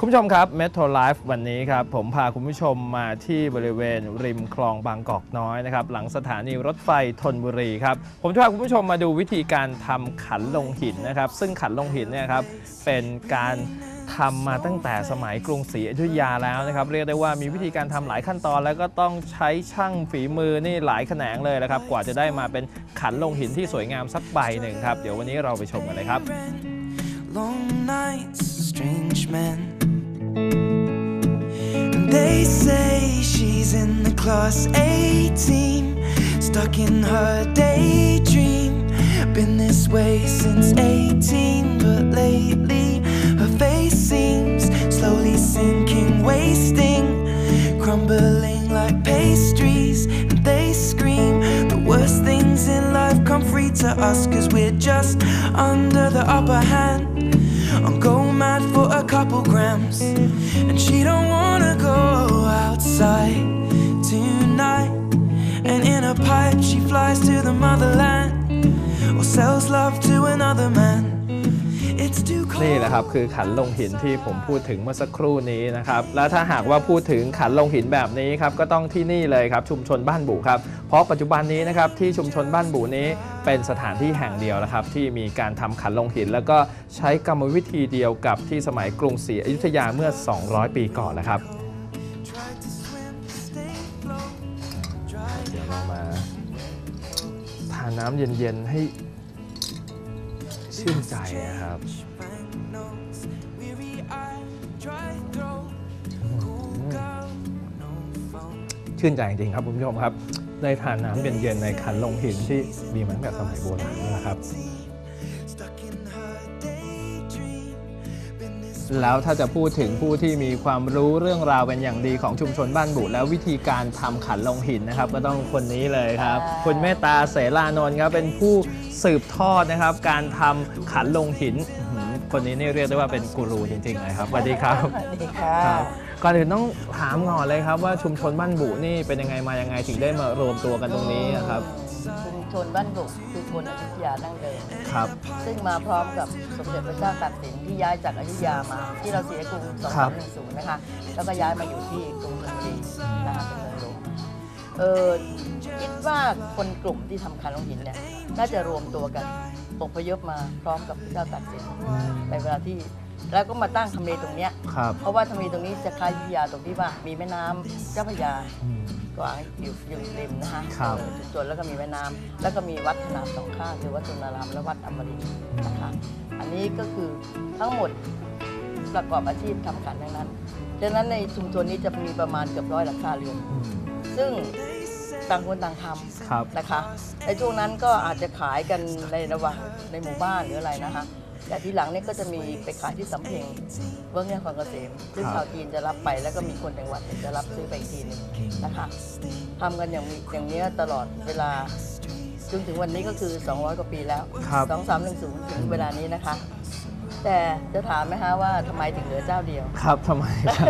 คุณผู้ชมครับ Metro Life วันนี้ครับ ผมพาคุณผู้ชมมาที่บริเวณริมคลองบางกอกน้อยนะครับ หลังสถานีรถไฟธนบุรีครับ ผมจะพาคุณผู้ชมมาดูวิธีการทำขันลงหินนะครับ ซึ่งขันลงหินเนี่ยครับเป็นการทำมาตั้งแต่สมัยกรุงศรีอยุธยาแล้วนะครับ เรียกได้ว่ามีวิธีการทำหลายขั้นตอน แล้วก็ต้องใช้ช่างฝีมือนี่หลายแขนงเลยนะครับ กว่าจะได้มาเป็นขันลงหินที่สวยงามสักใบหนึ่งครับเดี๋ยววันนี้เราไปชมกันเลยครับ Long nights, strange men. They say she's in the class A team, stuck in her daydream. Been this way since 18, but lately her face seems slowly sinking, wasting, crumbling like pastries. And they scream the worst things in life come free to us, cause we're just under the upper hand. Couple grams, and she don't wanna go outside tonight. And in a pipe, she flies to the motherland or sells love to another man. It's too cold. นี่แหละครับคือขันลงหินที่ผมพูดถึงเมื่อสักครู่นี้นะครับแล้วถ้าหากว่าพูดถึงขันลงหินแบบนี้ครับก็ต้องที่นี่เลยครับชุมชนบ้านบุครับเพราะปัจจุบันนี้นะครับที่ชุมชนบ้านบุนี้เป็นสถานที่แห่งเดียวนะครับที่มีการทำขันลงหิน แล้วก็ใช้กรรมวิธีเดียวกับที่สมัยกรุงศรีอยุธยาเมื่อ 200 ปีก่อนแล้วครับ Tried to swim, stay afloat. Dry เดี๋ยวเรามาทานน้ำเย็นๆให้ ชื่นใจนะครับ ชื่นใจจริงๆครับคุณผู้ชมครับ ได้ทานน้ำเย็นๆในขันลงหินที่มีมาตั้งแต่สมัยโบราณนะครับ แล้วถ้าจะพูดถึงผู้ที่มีความรู้เรื่องราวเป็นอย่างดีของชุมชนบ้านบุแล้ววิธีการทำขันลงหินนะครับ ก็ต้องคนนี้เลยครับ คุณเมตตาเสรานนท์ครับเป็นผู้สืบทอดนะครับ การทำขันลงหินอื้อหือคนนี้นี่เรียกได้ว่าเป็นกูรูจริงๆเลยครับสวัสดีครับสวัสดีค่ะครับก่อนอื่นต้องถามก่อนเลยครับว่าชุมชนบ้านบุนี่เป็นยังไงมายังไงถึงได้มารวมตัวกันตรงนี้อะครับ ชุมชนบ้านบุกคือคนอยุธยาดั้งเดิม ครับ ซึ่งมาพร้อมกับสมเด็จพระเจ้าตากสินที่ย้ายจากอยุธยามา ที่เราเสียกรุงครับ2310นะคะ แล้วก็ย้ายมาอยู่ที่กรุงธนบุรีนะคะเป็นเมืองหลวงเออคิดว่าคนกลุ่มที่ทำคันลงหินเนี่ยน่าจะรวมตัวกันอพยพมาพร้อมกับพระเจ้าตากสินในเวลาที่ แล้วก็มาตั้งทำเลตรงเนี้ย ครับเพราะว่าทำเลตรงนี้จะคล้ายอยุธยาตรงที่ว่ามีแม่น้ำเจ้าพระยา อืม กวางอยู่อยู่ริมนะคะครับเออจุดจนแล้วก็มีแม่น้ำแล้วก็มีวัดขนาดสองข้างคือวัดจุนารามและวัดอมรินทร์นะคะอันนี้ก็คือทั้งหมดประกอบอาชีพทำกันทั้งนั้นดังนั้นในชุมชนนี้จะมีประมาณเกือบร้อยหลังคาเรือน อืมซึ่งต่างคนต่างทครับำนะคะในช่วงนั้นก็อาจจะขายกันในระหว่างในหมู่บ้านหรืออะไรนะคะ แต่ทีหลังเนี่ยก็จะมีไปขายที่สำเพ็งเบื้องเนี่ยของเกษมซึ่งครับชาวจีนจะรับไปแล้วก็มีคนจังหวัดเนี่ยจะรับซื้อไปอีกทีหนึงนะคะทำกันอย่างมีอย่างเนี้ยตลอดเวลาจนถึงวันนี้ก็คือ 200 กว่าปีแล้วครับ2310ถึงเวลานี้นะคะ แต่จะถามไหมคะว่าทำไมถึงเหลือเจ้าเดียว ครับทำไมครับ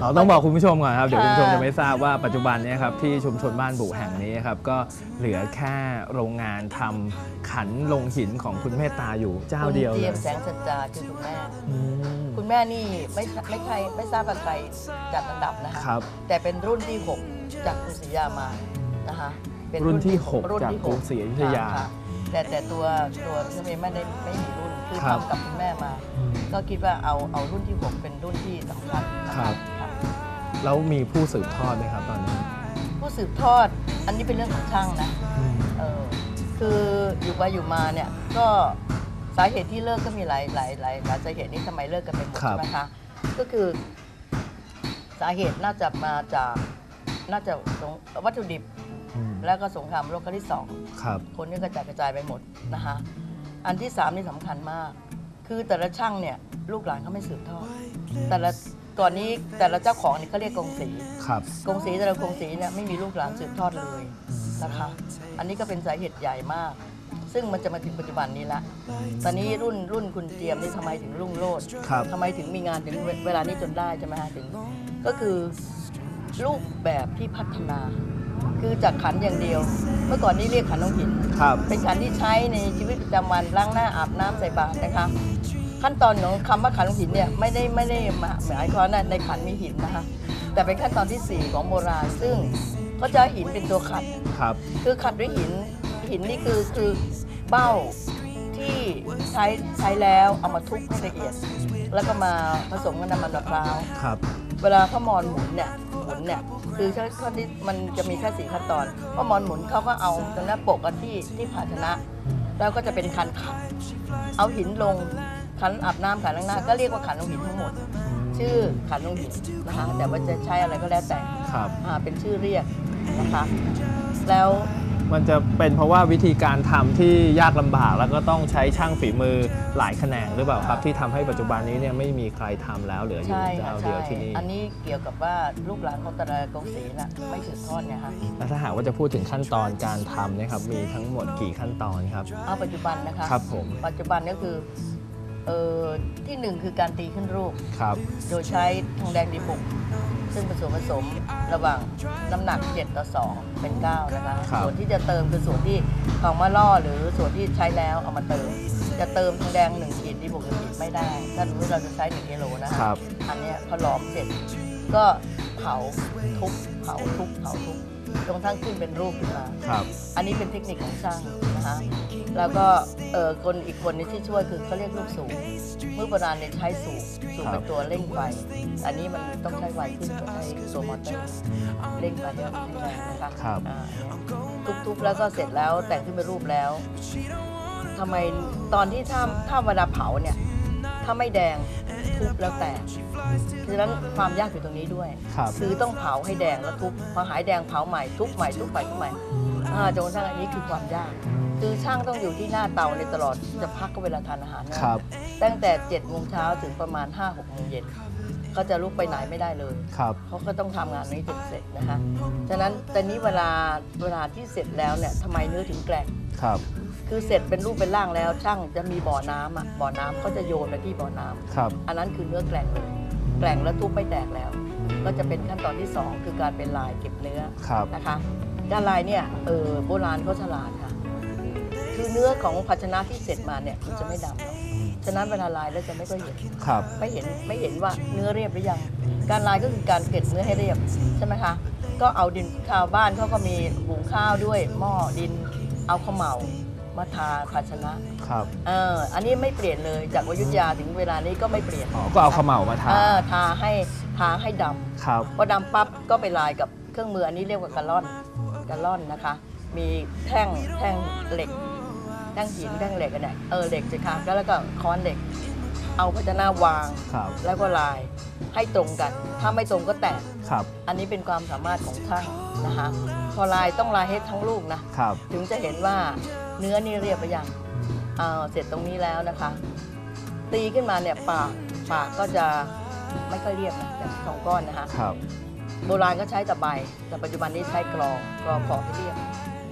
เราต้องบอกคุณผู้ชมก่อนครับ เดี๋ยวคุณผู้ชมค่ะจะไม่ทราบว่าปัจจุบันเนี้ครับที่ชุมชนบ้านบุแห่งนี้ครับก็เหลือแค่โรงงานทำขันลงหินของคุณเมตตาอยู่เจ้าเดียวคุณเลเจียยมแสงสัจจาคือคุณแม่ อืมคุณแม่นี่ไม่ไม่ใครไม่ทราบว่าใครจัดอันดับนะคะ ครับ แต่เป็นรุ่นที่ 6 จากกรุงศรีอยุธยามานะคะ เป็รุ่นที่หหกรุ่นจากที่กรุงศรีอยุธยา ค่ะค่ะแต่แต่ตัวตัวฉันเองไม่ได้ไม่มีรุ่นคือครับ ทำกับคุณแม่มาก็คิดว่าเอาเอารุ่นที่ 6 เป็นรุ่นที่สำคัญนะครัคะบ ค่ะแล้วมีผู้สืบทอดไหมครับตอนนี้ผู้สืบทอดอันนี้เป็นเรื่องของช่างนะเออคืออยู่ไปอยู่มาเนี่ยก็สาเหตุที่เลิกก็มีหลายหลายหลายหลายสาเหตุนี้ทำไมเลิกกันไปหมดครับ ใช่ไหมคะก็คือ สาเหตุน่าจะมาจาก น่าจะสงวัตถุดิบ อืมแล้วก็สงครามโลกครั้งที่สองครับ คนนี่กระจายกระจายไปหมดนะคะอันที่สามนี่สำคัญมาก คือแต่ละช่างเนี่ยลูกหลานเขาไม่สืบทอดแต่ละก่อนนี้แต่ละเจ้าของนี่เขาเรียกกงสี ครับ กงสีแต่ละกงสีเนี่ยไม่มีลูกหลานสืบทอดเลยนะคะ อันนี้ก็เป็นสาเหตุใหญ่มาก ซึ่งมันจะมาถึงปัจจุบันนี้ละ ตอนนี้รุ่นรุ่นคุณเจียมนี่ทำไมถึงรุ่งโรจน์ครับ ทำไมถึงมีงานถึงเวเวลานี้จนได้ใช่ไหมฮะถึง ก็คือ รูปแบบที่พัฒนา คือจากขันอย่างเดียว เมื่อก่อนนี้เรียกขันน้องหิน ครับเป็นขันที่ใช้ในชีวิตประจำวันล้างหน้าอาบน้ำใส่บาตรนะคะ ขั้นตอนของคำว่าขันลงหินเนี่ยไม่ได้ไม่ได้มาหมายความว่าในขันมีหินนะคะ แต่เป็นขั้นตอนที่4ของโบราณซึ่งเขาจะเอาหินเป็นตัวขัด ครับคือขัดด้วยหินหินนี่คือคือเบ้าที่ใช้ใช้แล้วเอามาทุบให้ละเอียด แล้วก็มาผสมกับน้ำมันมะพร้าว ครับ เวลาเขามอนหมุนเนี่ย หมุนเนี่ยคือถ้าข้อที่มันจะมีแค่สี่ขั้นตอนพอมอนหมุนเขาก็เอาตรงหน้าปกกับที่ที่ภาชนะ แล้วก็จะเป็นคันขัดเอาหินลงขันอาบน้ำขันล้างหน้าก็เรียกว่าขันลงหินทั้งหมด ชื่อขันลงหินนะคะแต่ว่าจะใช้อะไรก็แล้วแต่ครับอ่าเป็นชื่อเรียกนะคะ แล้ว มันจะเป็นเพราะว่าวิธีการทำที่ยากลำบาก แล้วก็ต้องใช้ช่างฝีมือหลายแขนงหรือเปล่าครับ ที่ทำให้ปัจจุบันนี้เนี่ยไม่มีใครทำแล้วเหลืออยู่ใช่เจ้าค่ะเดีใช่ยวที่นี่อันนี้เกี่ยวกับว่าลูกหลานของตระกงศรีน่ะไม่สืบทอดไงคะแล้วถ้าหากว่าจะพูดถึงขั้นตอนการทำเนะครับมีทั้งหมดกี่ขั้นตอนครับเอาปัจจุบันนะคะครับผมปัจจุบันก็คือ เอ่อที่หนึ่งคือการตีขึ้นรูป ครับ โดยใช้ทองแดงดีบุก ซึ่งผสมผสมระหว่างน้ำหนัก 7 ต่อ 2 เป็น 9 นะคะ ครับ ส่วนที่จะเติมคือส่วนที่ทองมะล่อหรือส่วนที่ใช้แล้วเอามาเติม จะเติมทองแดง 1 ขีดดีบุก1ขีดไม่ได้ ถ้าสมมติเราจะใช้ 1กิโลนะคะ ครับ อันเนี้ยพอหลอมเสร็จก็เผาทุบเผาทุบเผาทุบ จนกระทั่งขึ้นเป็นรูปขึ้นมา ครับ อันนี้เป็นเทคนิคของช่างนะคะแล้วก็เออคนอีกคนนี้ที่ช่วยคือเขาเรียกลูกสูบเมื่อโบราณเนี่ยใช้สูบสูบครับเป็นตัวเร่งไฟ อันนี้มันต้องใช้ไฟขึ้นก็ใช้ตัวมอเตอร์เร่งไฟให้แรงนะคะครับ อ่าทุบๆแล้วก็เสร็จแล้วแต่งขึ้นเป็นรูปแล้วทำไมตอนที่ถ้าถ้าเวลาเผาเนี่ย ถ้าไม่แดงทุบแล้วแตก ฉะนั้นความยากอยู่ตรงนี้ด้วย ครับ คือต้องเผาให้แดงแล้วทุบพอหายแดงเผาใหม่ทุบใหม่ทุบใหม่ทุบใหม่อ่าจนกระทั่งอันนี้คือความยาก คือช่างต้องอยู่ที่หน้าเตาในตลอดจะพักก็เวลาทานอาหารนะครับ ตั้งแต่7จ็ดโมงเช้าถึงประมาณ5้าหกโมงเย็นก็จะลุกไปไหนไม่ได้เลย ครับ เขาก็ต้องทำงานนี้จนเสร็จนะคะ ฉะนั้นแต่นี้เวลาเวลาที่เสร็จแล้วเนี่ยทำไมเนื้อถึงแกร่ง ครับ คือเสร็จเป็นรูปเป็นร่างแล้วช่างจะมีบ่อน้ำอะบ่อน้ำเขาจะโยนไปที่บ่อน้ำครับ อันนั้นคือเนื้อแกร่งเลย แกร่งแล้วทุบไม่แตกแล้ว ก็จะเป็นขั้นตอนที่ 2 คือการเป็นลายเก็บเนื้อครับนะคะการลายเนี่ยเออโบราณเขาฉลาดค่ะ คือเนื้อของภาชนะที่เสร็จมาเนี่ยมันจะไม่ดำหรอกฉะนั้นเวลาลายแล้วจะไม่ค่อยเห็นครับ ไม่เห็นไม่เห็นว่าเนื้อเรียบหรือยัง การลายก็คือการเกล็ดเนื้อให้เรียบใช่ไหมคะ ก็เอาดินชาวบ้านเขาก็มีหุงข้าวด้วยหม้อดิน เอาข้าวเหมา มาทาภาชนะครับ เอออันนี้ไม่เปลี่ยนเลยจากอยุธยาถึงเวลานี้ก็ไม่เปลี่ยนอ๋อ ก็เอาเขมเหลามาทา เออทาให้ทาให้ดำครับ พอดำปั๊บก็ไปลายกับเครื่องมืออันนี้เรียกว่ากระล่อนกระล่อนนะคะ มีแท่งแท่งเหล็กแท่งหินแท่งเหล็กอันเนี้ยเออเหล็กสิคะแล้วแล้วก็ค้อนเหล็ก เอาภาชนะวาง ครับ แล้วก็ลายให้ตรงกัน ถ้าไม่ตรงก็แตก ครับ อันนี้เป็นความสามารถของช่างนะคะ พอลายต้องลายให้ทั้งลูกนะ ครับ ถึงจะเห็นว่า เนื้อนี่เรียบไปยังเอาเสร็จตรงนี้แล้วนะคะ ตีขึ้นมาเนี่ยปากปากก็จะไม่ค่อยเรียบนะแต่สองก้อนนะคะครับ โบราณก็ใช้ตะไบแต่ปัจจุบันนี้ใช้กรองกรองขอบให้เรียบ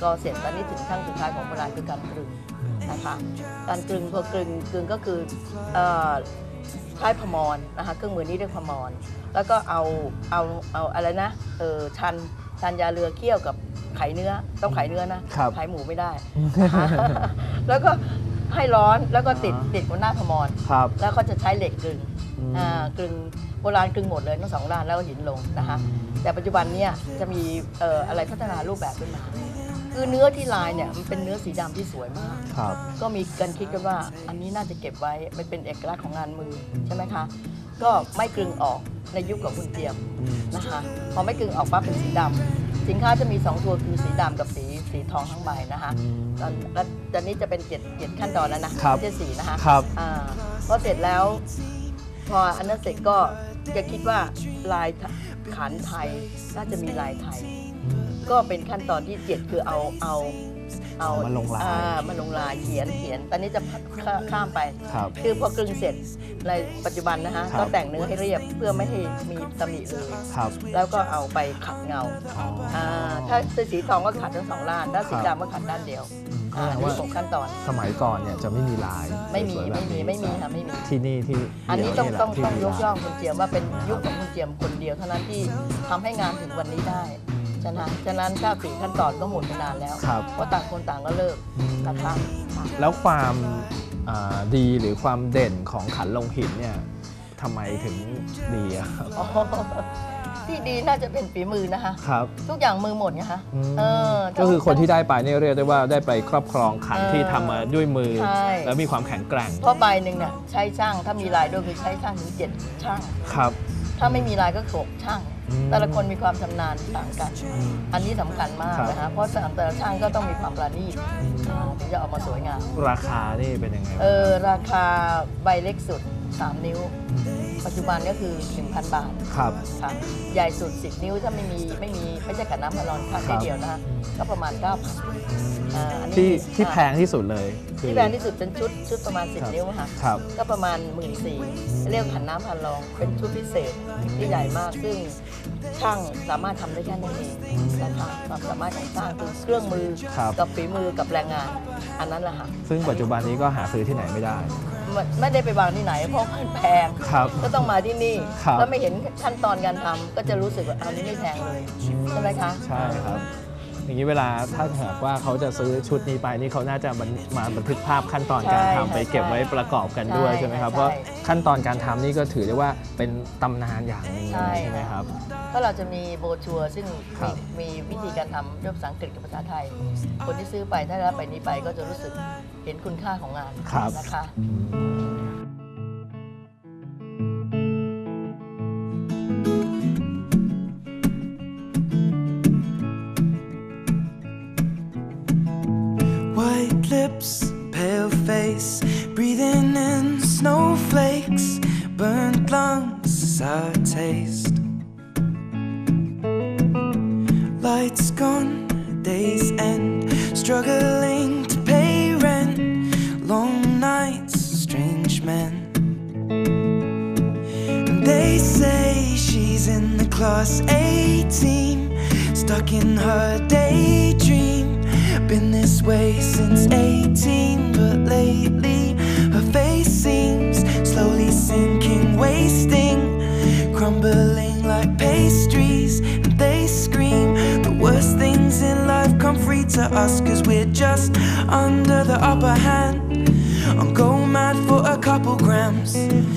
กรองเสร็จตอนนี้ถึงขั้นสุดท้ายของโบราณคือการกลึงนะคะการกลึงพอกลึงกลึงก็คือเอ่อใช้พมรนะคะเครื่องมือนี้เรียกพมร แล้วก็เอาเอาเอาอะไรนะเออชันชันยาเรือเคี่ยวกับ ไข่เนื้อต้องไข่เนื้อนะครับไข่หมูไม่ได้ แล้วก็ให้ร้อนแล้วก็ติดติดบนหน้าพมรครับแล้วก็จะใช้เหล็กกลึงอืมอ่ากลึงโบราณกลึงหมดเลยทั้งสองด้านแล้วก็หินลงนะคะแต่ปัจจุบันเนี่ยจะมีเอ่ออะไรพัฒนารูปแบบขึ้นมาคือเนื้อที่ลายเนี่ยมันเป็นเนื้อสีดำที่สวยมากครับก็มีการคิดกันว่าอันนี้น่าจะเก็บไว้มันเป็นเอกลักษณ์ของงานมือใช่ไหมคะก็ไม่กลึงออกในยุคของคุณเจียมอืมนะคะพอไม่กลึงออกปั๊บเป็นสีดำ สินค้าจะมี 2 ตัวคือสีดำกับสีสีทองทั้งใบนะคะอืมตอนแล้วตอนนี้จะเป็นเจ็ดเจ็ดขั้นตอนแล้วนะครับ ไม่ใช่สีนะคะครับ อ่าพอเสร็จแล้ว พออันนั้นเสร็จก็จะคิดว่าลายขันไทยน่าจะมีลายไทย ก็เป็นขั้นตอนที่เจ็ดคือเอาเอา เอาเอามาลงลายอ่มาลงลายเขียนเขียน ตอนนี้จะพัดข้าข้ามไป ครับ คือพอกลึงเสร็จในปัจจุบันนะคะครับก็แต่งเนื้อให้เรียบเพื่อไม่ให้มีตำหนิเลยครับแล้วก็เอาไปขัดเงาอ๋ออ่าถ้าสีทองก็ขัดทั้งสองด้านถ้าสีครับ ดำก็ขัดด้านเดียวอืมอ่าแสดงว่า นี่ของขั้นตอนสมัยก่อนเนี่ยจะไม่มีลายไม่มีสวยๆแบบไม่มีไม่มีค่ะไม่มี ที่นี่ที่อันนี้เดียวต้องแหละต้องที่ต้องมียกลาย่องคุณเจียมว่าเป็นยุคของคุณเจียมคนเดียวเท่านั้นที่ทำให้งานถึงวันนี้ได้ ฉะนั้นฉะนั้นถ้าสี่ขั้นตอนก็หมดไปนานแล้วครับ เพราะต่างคนต่างก็เลิกอืมนะคะแล้วความอ่าดีหรือความเด่นของขันลงหินเนี่ยทำไมถึงดีอะครับอ๋อที่ดีน่าจะเป็นฝีมือนะคะ ครับทุกอย่างมือหมดไงคะอืมเออก็คือคนที่ได้ไปเนี่ยเรียกได้ว่าได้ไปครอบครองขันเออที่ทำมาด้วยมือ ใช่แล้วมีความแข็งแกร่งเพราะใบหนึ่งเนี่ยใช้ช่างถ้ามีลายด้วยคือใช้ช่างถึงเจ็ดช่าง ครับ ถ้าไม่มีลายก็หกช่างอืม แต่ละคนมีความชำนาญต่างกันอืมอันนี้สำคัญมากครับนะคะเพราะแต่ละช่างก็ต้องมีความประณีตอ่าถึงจะออกมาสวยงาม ราคานี่เป็นยังไงเออราคาใบเล็กสุด 3 นิ้ว ปัจจุบันก็คือ 1,000 บาทครับ ค่ะใหญ่สุด 10 นิ้วถ้าไม่มีไม่มีไม่ใช่กับน้ำพะลอนค่าครัแค่บ เดียวนะคะก็ประมาณ9,000อ่าอันนี้ที่ที่อ่าแพงที่สุดเลยคือที่แพงที่สุดเป็นชุดชุดประมาณครับ10 นิ้วค่ะ ครับ ก็ประมาณ1 4ื่นเรียกขันน้ำพันรอง เป็นชุดพิเศษที่ใหญ่มาก ซึ่งช่างสามารถทำได้แค่นั้นเองนะคะความสามารถของช่างคือเครื่องมือครับ กับฝีมือกับแรงงาน อันนั้นแหละค่ะซึ่งปัจจุบันนี้ก็หาซื้อที่ไหนไม่ได้ ไม่ไม่ได้ไปวางที่ไหนเพราะมันแพงครับก็ต้องมาที่นี่ครับ แล้วไม่เห็นขั้นตอนการทำก็จะรู้สึกว่าอันนี้ไม่แพงเลย ใช่ไหมคะ ใช่ครับ อย่างนี้เวลาถ้าหากว่าเขาจะซื้อชุดนี้ไปนี่เขาน่าจะบันมาบันทึกภาพขั้นตอนการใช่ทำไปใช่เก็บไว้ประกอบกันด้วยใช่ใช่ไหมครับ ใช่เพราะขั้นตอนการทำนี่ก็ถือได้ว่าเป็นตำนานอย่างหนึงใช่ ใช่ไหมครับ ก็เราจะมีโบรชัวร์ซึ่งครัมีบ มีวิธีการทำด้วยภาษาอังกฤษกับภาษาไทย คนที่ซื้อไปถ้าได้รับไปนี้ไปก็จะรู้สึกเห็นคุณค่าของงานครับ นะคะ White burnt lungs I taste. Lights gone, days end, struggling to pay rent, long nights, strange men. And they say she's in the class A team, stuck in her daydream. Been this way since 18, but lately her face seems slowly sinking, wasting, crumbling like pastries. And they scream the worst things in life come free to us, cause we're just under the upper hand. I'm go mad for a couple grams.